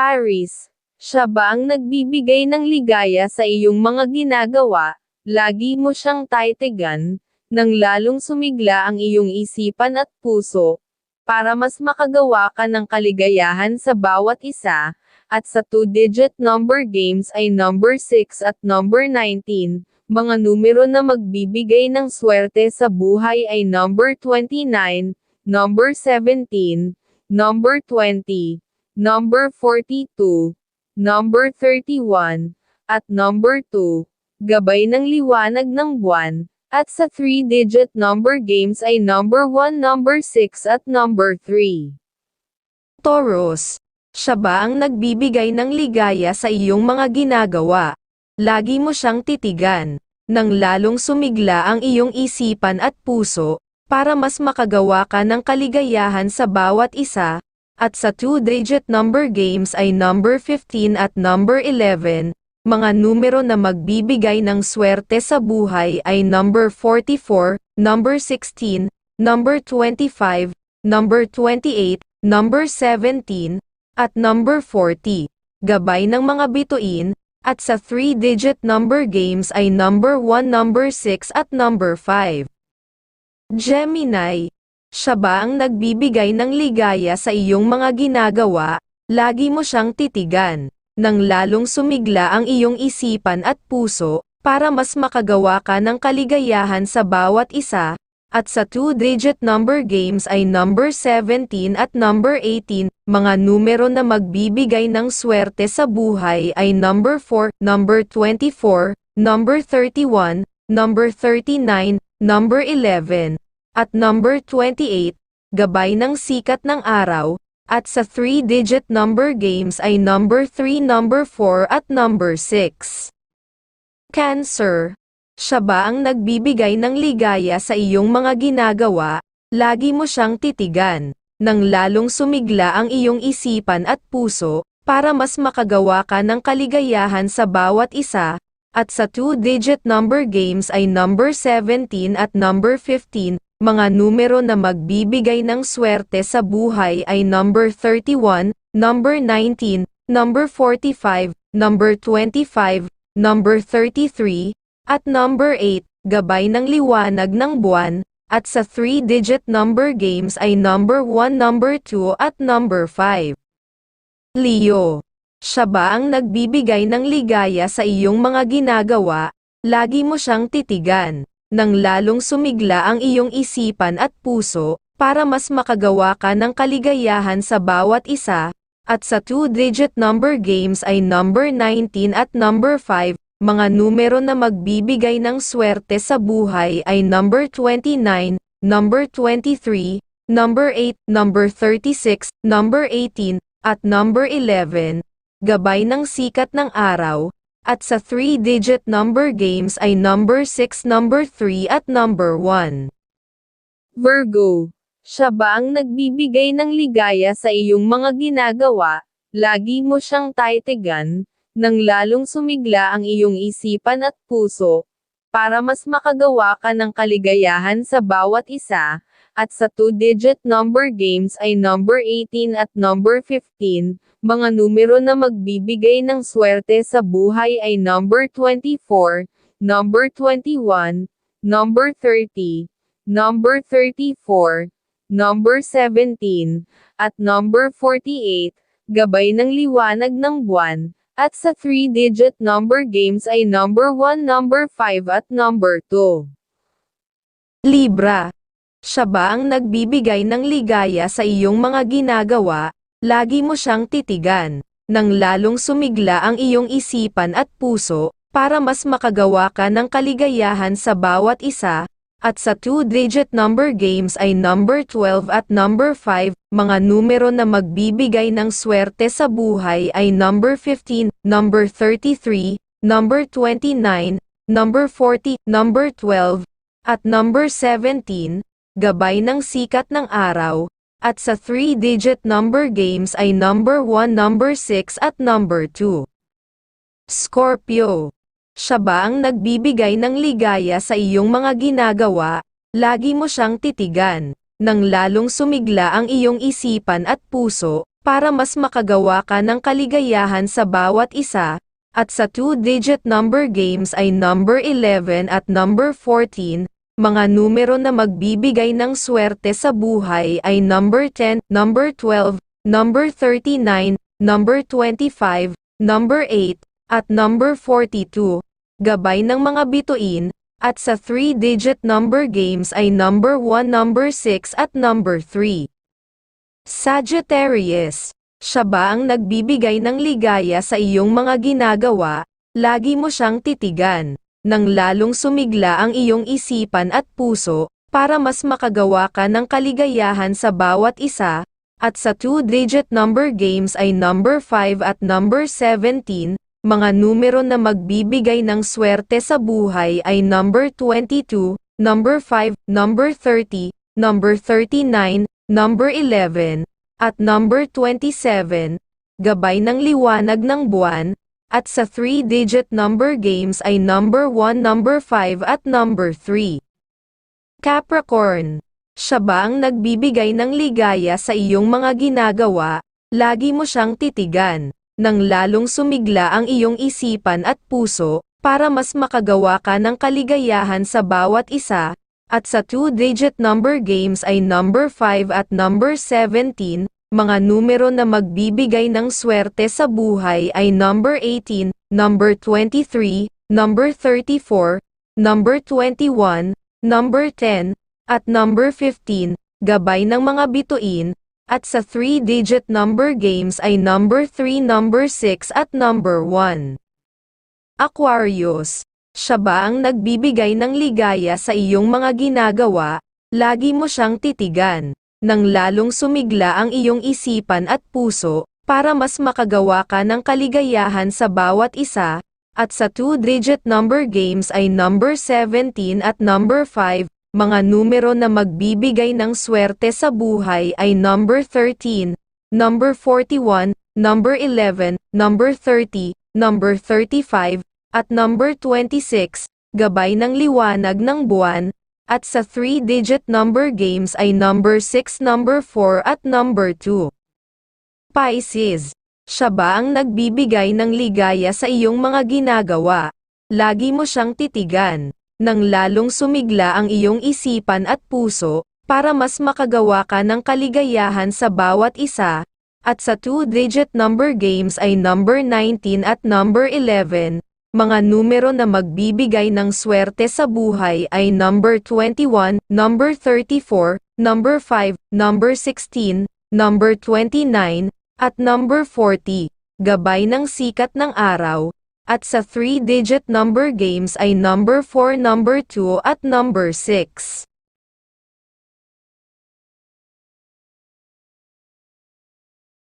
Aris, siya ba ang nagbibigay ng ligaya sa iyong mga ginagawa? Lagi mo siyang taitigan, nang lalong sumigla ang iyong isipan at puso, para mas makagawa ka ng kaligayahan sa bawat isa, at sa two-digit number games ay number 6 at number 19, mga numero na magbibigay ng swerte sa buhay ay number 29, number 17, number 20, number 42, number 31, at number 2, gabay ng liwanag ng buwan, at sa 3-digit number games ay number 1, number 6 at number 3. Taurus, siya ba ang nagbibigay ng ligaya sa iyong mga ginagawa? Lagi mo siyang titigan, nang lalong sumigla ang iyong isipan at puso, para mas makagawa ka ng kaligayahan sa bawat isa, at sa two-digit number games ay number 15 at number 11, mga numero na magbibigay ng swerte sa buhay ay number 44, number 16, number 25, number 28, number 17, at number 40. Gabay ng mga bituin, at sa 3-digit number games ay number 1, number 6 at number 5. Gemini, siya ba ang nagbibigay ng ligaya sa iyong mga ginagawa? Lagi mo siyang titigan, nang lalong sumigla ang iyong isipan at puso, para mas makagawa ka ng kaligayahan sa bawat isa, at sa two-digit number games ay number 17 at number 18, mga numero na magbibigay ng swerte sa buhay ay number 4, number 24, number 31, number 39, number 11, at number 28, gabay ng sikat ng araw, at sa 3-digit number games ay number 3, number 4 at number 6. Cancer, siya ba ang nagbibigay ng ligaya sa iyong mga ginagawa? Lagi mo siyang titigan, nang lalong sumigla ang iyong isipan at puso, para mas makagawa ka ng kaligayahan sa bawat isa, at sa two-digit number games ay number 17 at number 15, mga numero na magbibigay ng swerte sa buhay ay number 31, number 19, number 45, number 25, number 33, at number 8, gabay ng liwanag ng buwan, at sa 3-digit number games ay number 1, number 2 at number 5. Leo, siya ba ang nagbibigay ng ligaya sa iyong mga ginagawa? Lagi mo siyang titigan, nang lalong sumigla ang iyong isipan at puso, para mas makagawa ka ng kaligayahan sa bawat isa, at sa two-digit number games ay number 19 at number 5, mga numero na magbibigay ng swerte sa buhay ay number 29, number 23, number 8, number 36, number 18, at number 11, gabay ng sikat ng araw, at sa 3-digit number games ay number 6, number 3 at number 1. Virgo, siya ba ang nagbibigay ng ligaya sa iyong mga ginagawa? Lagi mo siyang taitigan, nang lalong sumigla ang iyong isipan at puso, para mas makagawa ka ng kaligayahan sa bawat isa, at sa two-digit number games ay number 18 at number 15, mga numero na magbibigay ng swerte sa buhay ay number 24, number 21, number 30, number 34, number 17, at number 48, gabay ng liwanag ng buwan, at sa 3-digit number games ay number 1, number 5 at number 2. Libra, siya ba ang nagbibigay ng ligaya sa iyong mga ginagawa? Lagi mo siyang titigan, nang lalong sumigla ang iyong isipan at puso, para mas makagawa ka ng kaligayahan sa bawat isa, at sa two-digit number games ay number 12 at number 5, mga numero na magbibigay ng swerte sa buhay ay number 15, number 33, number 29, number 40, number 12, at number 17, gabay ng sikat ng araw, at sa 3-digit number games ay number 1, number 6 at number 2. Scorpio, siya ba ang nagbibigay ng ligaya sa iyong mga ginagawa? Lagi mo siyang titigan, nang lalong sumigla ang iyong isipan at puso, para mas makagawa ka ng kaligayahan sa bawat isa, at sa two-digit number games ay number 11 at number 14, mga numero na magbibigay ng swerte sa buhay ay number 10, number 12, number 39, number 25, number 8, at number 42, gabay ng mga bituin, at sa three-digit number games ay number 1, number 6 at number 3. Sagittarius, siya ba ang nagbibigay ng ligaya sa iyong mga ginagawa, lagi mo siyang titigan, nang lalong sumigla ang iyong isipan at puso, para mas makagawa ka ng kaligayahan sa bawat isa, at sa two-digit number games ay number 5 at number 17, mga numero na magbibigay ng swerte sa buhay ay number 22, number 5, number 30, number 39, number 11, at number 27, gabay ng liwanag ng buwan, at sa three-digit number games ay number 1, number 5 at number 3. Capricorn, siya ba ang nagbibigay ng ligaya sa iyong mga ginagawa, lagi mo siyang titigan, nang lalong sumigla ang iyong isipan at puso, para mas makagawa ka ng kaligayahan sa bawat isa, at sa two-digit number games ay number 5 at number 17, mga numero na magbibigay ng swerte sa buhay ay number 18, number 23, number 34, number 21, number 10, at number 15, gabay ng mga bituin, at sa three-digit number games ay number 3, number 6 at number 1. Aquarius, siya ba ang nagbibigay ng ligaya sa iyong mga ginagawa, lagi mo siyang titigan, nang lalong sumigla ang iyong isipan at puso, para mas makagawa ka ng kaligayahan sa bawat isa, at sa two-digit number games ay number 17 at number 5, mga numero na magbibigay ng swerte sa buhay ay number 13, number 41, number 11, number 30, number 35, at number 26, gabay ng liwanag ng buwan, at sa three-digit number games ay number 6, number 4 at number 2. Pisces, siya ba ang nagbibigay ng ligaya sa iyong mga ginagawa? Lagi mo siyang titigan, nang lalong sumigla ang iyong isipan at puso, para mas makagawa ka ng kaligayahan sa bawat isa, at sa two-digit number games ay number 19 at number 11, mga numero na magbibigay ng swerte sa buhay ay number 21, number 34, number 5, number 16, number 29, at number 40, gabay ng sikat ng araw, at sa three-digit number games ay number 4, number 2 at number 6.